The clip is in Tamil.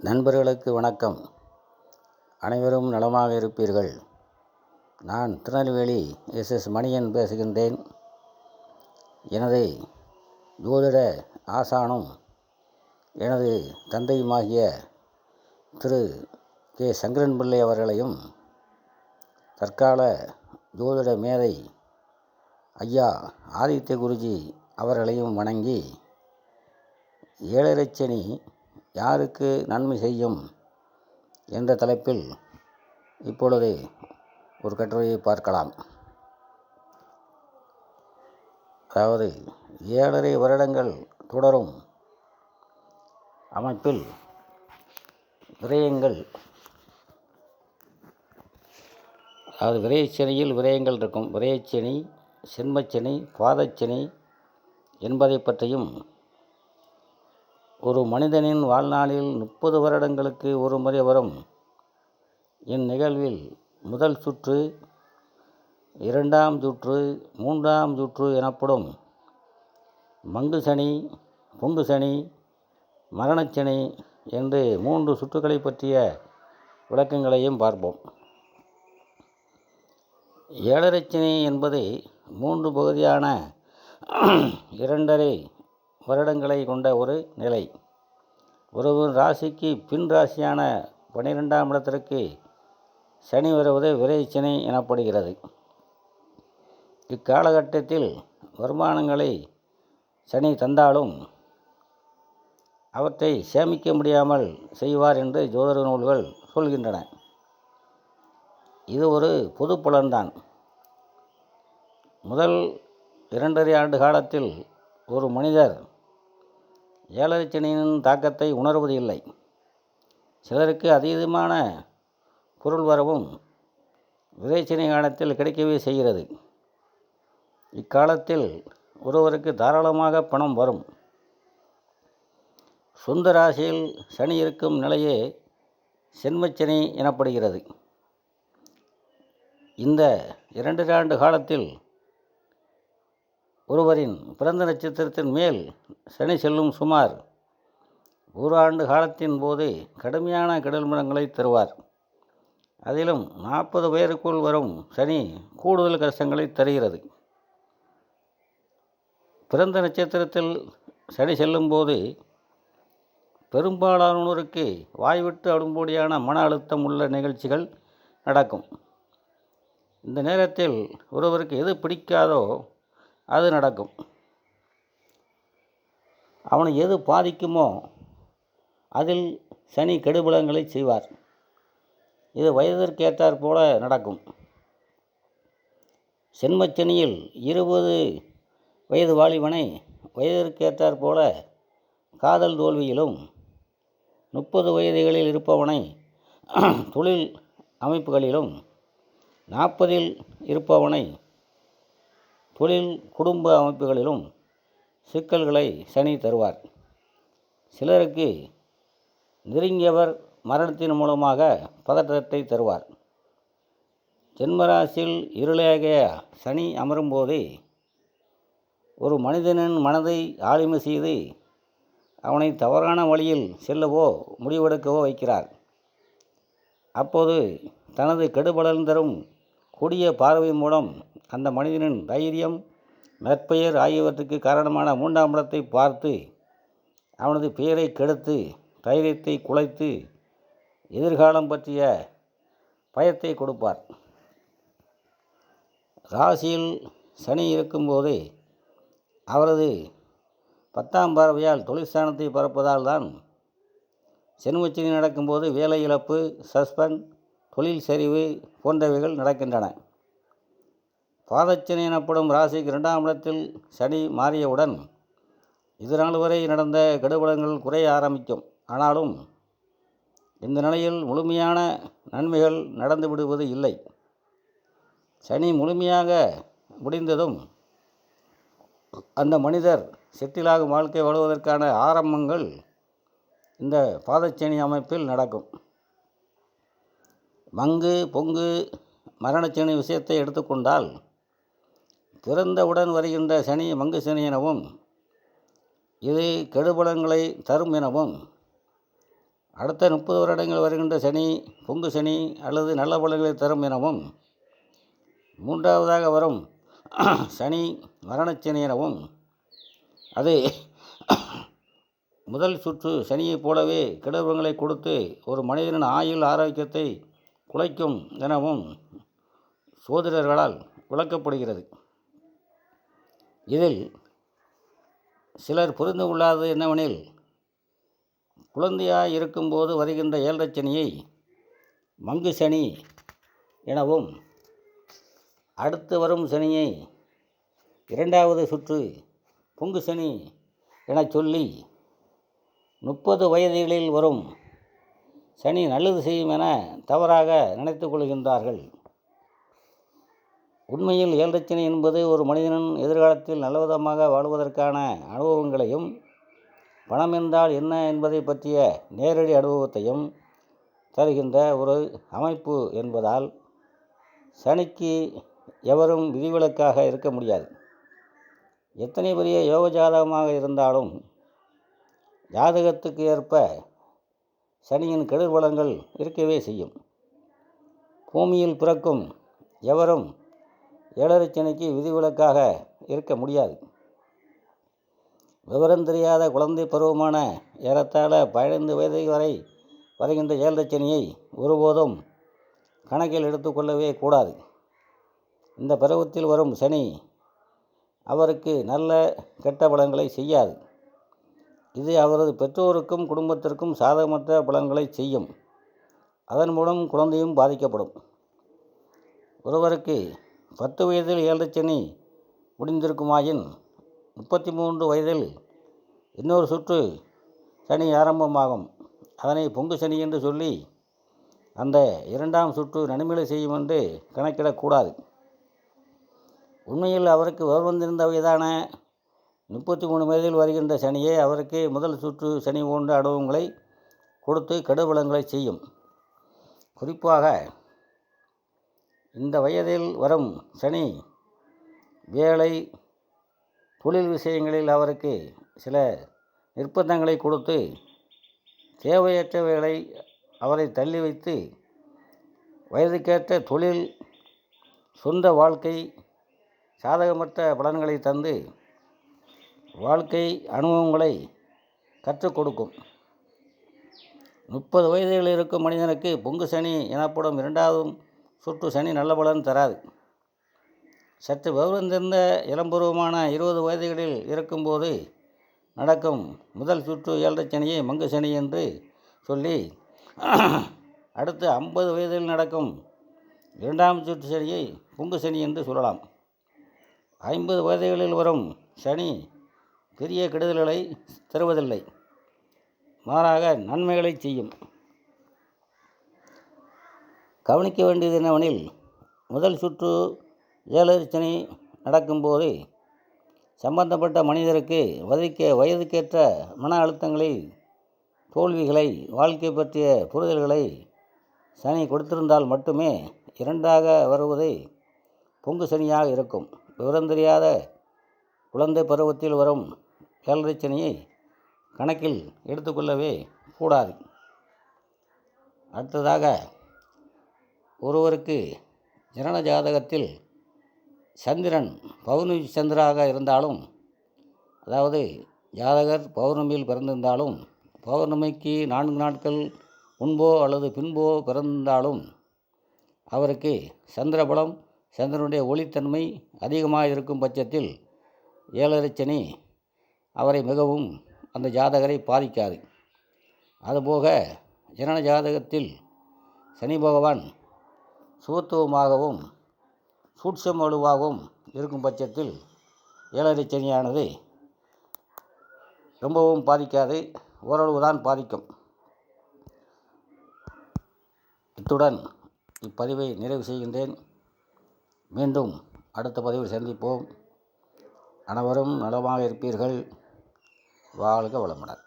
நண்பர்களுக்கு வணக்கம். அனைவரும் நலமாக இருப்பீர்கள். நான் திருநெல்வேலி எஸ். எஸ். மணியன் பேசுகின்றேன். எனது ஜோதிட ஆசானும் எனது தந்தையுமாகிய திரு. கே. சங்கரன் பிள்ளை அவர்களையும் தற்கால ஜோதிட மேதை ஐயா ஆதித்ய குருஜி அவர்களையும் வணங்கி ஏழரை சனி யாருக்கு நன்மை செய்யும் என்ற தலைப்பில் இப்பொழுது ஒரு கட்டுரையை பார்க்கலாம். அதாவது ஏழரை வருடங்கள் தொடரும் அமைப்பில் விரயங்கள் அதாவது விரயச்சனியில் விரயங்கள் இருக்கும். விரயச்சனி சென்மச்சனி பாதச்சனி என்பதை பற்றியும் ஒரு மனிதனின் வாழ்நாளில் முப்பது வருடங்களுக்கு ஒரு முறை வரும். இந்நிகழ்வில் முதல் சுற்று இரண்டாம் சுற்று மூன்றாம் சுற்று எனப்படும் மங்கு சனி பொங்கு சனி மரணச்சனி என்று மூன்று சுற்றுகளை பற்றிய விளக்கங்களையும் பார்ப்போம். ஏழரைச்சனி என்பது மூன்று பகுதியான இரண்டரை வருடங்களை கொண்ட ஒரு நிலை. ஒருவன் ராசிக்கு பின் ராசியான பன்னிரெண்டாம் இடத்திற்கு சனி வருவது விரைச்சினை எனப்படுகிறது. இக்காலகட்டத்தில் வருமானங்களை சனி தந்தாலும் அவற்றை சேமிக்க முடியாமல் செய்வார் என்று ஜோதிட நூல்கள் சொல்கின்றன. இது ஒரு பொது புலன்தான். முதல் இரண்டரை ஆண்டு காலத்தில் ஒரு மனிதர் ஏழரை தாக்கத்தை உணர்வது இல்லை. சிலருக்கு அதீதமான பொருள் வரவும் விதைச்சனி காலத்தில் கிடைக்கவே செய்கிறது. இக்காலத்தில் ஒருவருக்கு தாராளமாக பணம் வரும். சொந்த ராசியில் சனி இருக்கும் நிலையே சென்மச்சனி எனப்படுகிறது. இந்த இரண்டு ஆண்டு காலத்தில் ஒருவரின் பிறந்த நட்சத்திரத்தின் மேல் சனி செல்லும் சுமார் ஒரு ஆண்டு காலத்தின் போது கடுமையான கடல் மரங்களை தருவார். அதிலும் நாற்பது பேருக்குள் வரும் சனி கூடுதல் கஷ்டங்களை தருகிறது. பிறந்த நட்சத்திரத்தில் சனி செல்லும்போது பெரும்பாலானோருக்கு வாய்விட்டு அடும்போடியான மன அழுத்தம் உள்ள நிகழ்ச்சிகள் நடக்கும். இந்த நேரத்தில் ஒருவருக்கு எது பிடிக்காதோ அது நடக்கும். அவனை எது பாதிக்குமோ அதில் சனி கெடுபலங்களை செய்வார். இது வயதிற்கேற்றாற் போல நடக்கும். சென்மச்சனியில் இருபது வயது வாலிபனை வயதிற்கேற்றாற் போல காதல் தோல்வியிலும் முப்பது வயதுகளில் இருப்பவனை தொழில் அமைப்புகளிலும் நாற்பதில் இருப்பவனை தொழில் குடும்ப அமைப்புகளிலும் சிக்கல்களை சனி தருவார். சிலருக்கு நெருங்கியவர் மரணத்தின் மூலமாக பதற்றத்தை தருவார். ஜென்மராசியில் இருளையாக சனி அமரும்போது ஒரு மனிதனின் மனதை ஆளுமை செய்து அவனை தவறான வழியில் செல்லவோ முடிவெடுக்கவோ வைக்கிறார். அப்போது தனது கெடுபலன் தரும் கொடிய பார்வை மூலம் அந்த மனிதனின் தைரியம் நற்பெயர் ஆகியவற்றுக்கு காரணமான மூன்றாம் இடத்தை பார்த்து அவனது பெயரை கெடுத்து தைரியத்தை குலைத்து எதிர்காலம் பற்றிய பயத்தை கொடுப்பார். ராசியில் சனி இருக்கும்போது அவரது பத்தாம் பார்வையால் தொழிற்சானத்தை பரப்பதால் தான் சென்மச்சனி நடக்கும்போது வேலை இழப்பு சஸ்பெண்ட் தொழில் சரிவு போன்றவைகள் நடக்கின்றன. பாதச்சனி எனப்படும் ராசிக்கு இரண்டாம் இடத்தில் சனி மாறியவுடன் இது நாள் வரை நடந்த கெடுபலங்கள் குறைய ஆரம்பிக்கும். ஆனாலும் இந்த நிலையில் முழுமையான நன்மைகள் நடந்து விடுவது இல்லை. சனி முழுமையாக முடிந்ததும் அந்த மனிதர் செட்டிலாகும் வாழ்க்கை வாழுவதற்கான ஆரம்பங்கள் இந்த பாதச்சேனி அமைப்பில் நடக்கும். மங்கு பொங்கு மரணச்சனி விஷயத்தை எடுத்துக்கொண்டால் பிறந்தவுடன் வருகின்ற சனி மங்கு சனி எனவும் இது கெடுபலங்களை தரும் எனவும் அடுத்த முப்பது வருடங்கள் வருகின்ற சனி பொங்கு சனி அல்லது நல்ல பலன்களை தரும் எனவும் மூன்றாவதாக வரும் சனி மரணச்சனி எனவும் அது முதல் சுற்று சனியைப் போலவே கெடுபங்களை கொடுத்து ஒரு மனிதனின் ஆயுள் ஆரோக்கியத்தை குலைக்கும் எனவும் சோதிடர்களால் விளக்கப்படுகிறது. இதில் சிலர் புரிந்து கொள்ளாதது என்னவெனில் குழந்தையாக இருக்கும்போது வருகின்ற ஏழரை சனியை மங்கு சனி எனவும் அடுத்து வரும் சனியை இரண்டாவது சுற்று பொங்கு சனி எனச் சொல்லி முப்பது வயதுகளில் வரும் சனி நல்லது செய்யும் என தவறாக நினைத்து கொள்கின்றார்கள். உண்மையில் ஏழரச்சனி என்பது ஒரு மனிதனின் எதிர்காலத்தில் நல்லவிதமாக வாழ்வதற்கான அனுபவங்களையும் பணம் என்றால் என்ன என்பதை பற்றிய நேரடி அனுபவத்தையும் தருகின்ற ஒரு அமைப்பு என்பதால் சனிக்கு எவரும் விதிவிலக்காக இருக்க முடியாது. எத்தனை பெரிய யோக ஜாதகமாக இருந்தாலும் ஜாதகத்துக்கு ஏற்ப சனியின் கெடுபலங்கள் இருக்கவே செய்யும். பூமியில் பிறக்கும் எவரும் ஏழரை சனிக்கு விதிவிலக்காக இருக்க முடியாது. விவரம் தெரியாத குழந்தை பருவமான ஏறத்தாழ பதினைந்து வயது வரை வருகின்ற ஏழரை ஒருபோதும் கணக்கில் எடுத்துக்கொள்ளவே கூடாது. இந்த பருவத்தில் வரும் சனி அவருக்கு நல்ல கெட்ட பலன்களை செய்யாது. இது அவரது பெற்றோருக்கும் குடும்பத்திற்கும் சாதகமற்ற பலன்களை செய்யும். அதன் மூலம் குழந்தையும் பாதிக்கப்படும். ஒருவருக்கு பத்து வயதில் ஏழரை சனி முடிந்திருக்குமாயின் முப்பத்தி மூன்று வயதில் இன்னொரு சுற்று சனி ஆரம்பமாகும். அதனை பொங்கு சனி என்று சொல்லி அந்த இரண்டாம் சுற்று நன்மைகளை செய்யும் என்று கணக்கிடக்கூடாது. உண்மையில் அவருக்கு வந்திருந்த வயதான முப்பத்தி மூணு வயதில் வருகின்ற சனியே அவருக்கு முதல் சுற்று சனி போன்ற அனுபவங்களை கொடுத்து கெடுபலங்களை செய்யும். குறிப்பாக இந்த வயதில் வரும் சனி வேலை தொழில் விஷயங்களில் அவருக்கு சில நிர்பந்தங்களை கொடுத்து தேவையற்றவைகளை வேலை அவரை தள்ளி வைத்து வயதுக்கேற்ற தொழில் சொந்த வாழ்க்கை சாதகமற்ற பலன்களை தந்து வாழ்க்கை அனுபவங்களை கற்றுக் கொடுக்கும். முப்பது வயதில் இருக்கும் மனிதனுக்கு பொங்கு சனி எனப்படும் இரண்டாவது சுற்று சனி நல்ல பலன் தராது. சற்று விவரம் தெரிந்த இளம்பருவமான இருபது வயதுகளில் இருக்கும்போது நடக்கும் முதல் சுற்று ஏழரை சனியை மங்கு சனி என்று சொல்லி அடுத்து ஐம்பது வயதில் நடக்கும் இரண்டாம் சுற்று சனியை புங்கு சனி என்று சொல்லலாம். ஐம்பது வயதுகளில் வரும் சனி பெரிய கெடுதல்களை தருவதில்லை. மாறாக நன்மைகளை செய்யும். கவனிக்க வேண்டியது என்னவெனில் முதல் சுற்று ஜெயலலிதனை நடக்கும்போது சம்பந்தப்பட்ட மனிதருக்கு வதிக்க வயதுக்கேற்ற மன அழுத்தங்களை தோல்விகளை வாழ்க்கை பற்றிய புரிதல்களை சனி கொடுத்திருந்தால் மட்டுமே இரண்டாக வருவதை பொங்கு சனியாக இருக்கும். விவரம் தெரியாத குழந்தை பருவத்தில் வரும் ஏழரை சனியை கணக்கில் எடுத்துக்கொள்ளவே கூடாது. அடுத்ததாக ஒருவருக்கு ஜனன ஜாதகத்தில் சந்திரன் பௌர்ணமி சந்திராக இருந்தாலும் அதாவது ஜாதகர் பௌர்ணமியில் பிறந்திருந்தாலும் பௌர்ணமிக்கு நான்கு நாட்கள் முன்போ அல்லது பின்போ பிறந்தாலும் அவருக்கு சந்திரபலம் சந்திரனுடைய ஒளித்தன்மை அதிகமாக இருக்கும் பட்சத்தில் ஏழரை அவரை மிகவும் அந்த ஜாதகரை பாதிக்காது. அதுபோக ஜனன ஜாதகத்தில் சனி பகவான் சுபத்துவமாகவும் சூட்சம் வலுவாகவும் இருக்கும் பட்சத்தில் ஏழரை சனியானது ரொம்பவும் பாதிக்காது ஓரளவு தான் பாதிக்கும். இத்துடன் இப்பதிவை நிறைவு செய்கின்றேன். மீண்டும் அடுத்த பதிவில் சந்திப்போம். அனைவரும் நலமாக இருப்பீர்கள். வாழ்க வளமுடன்.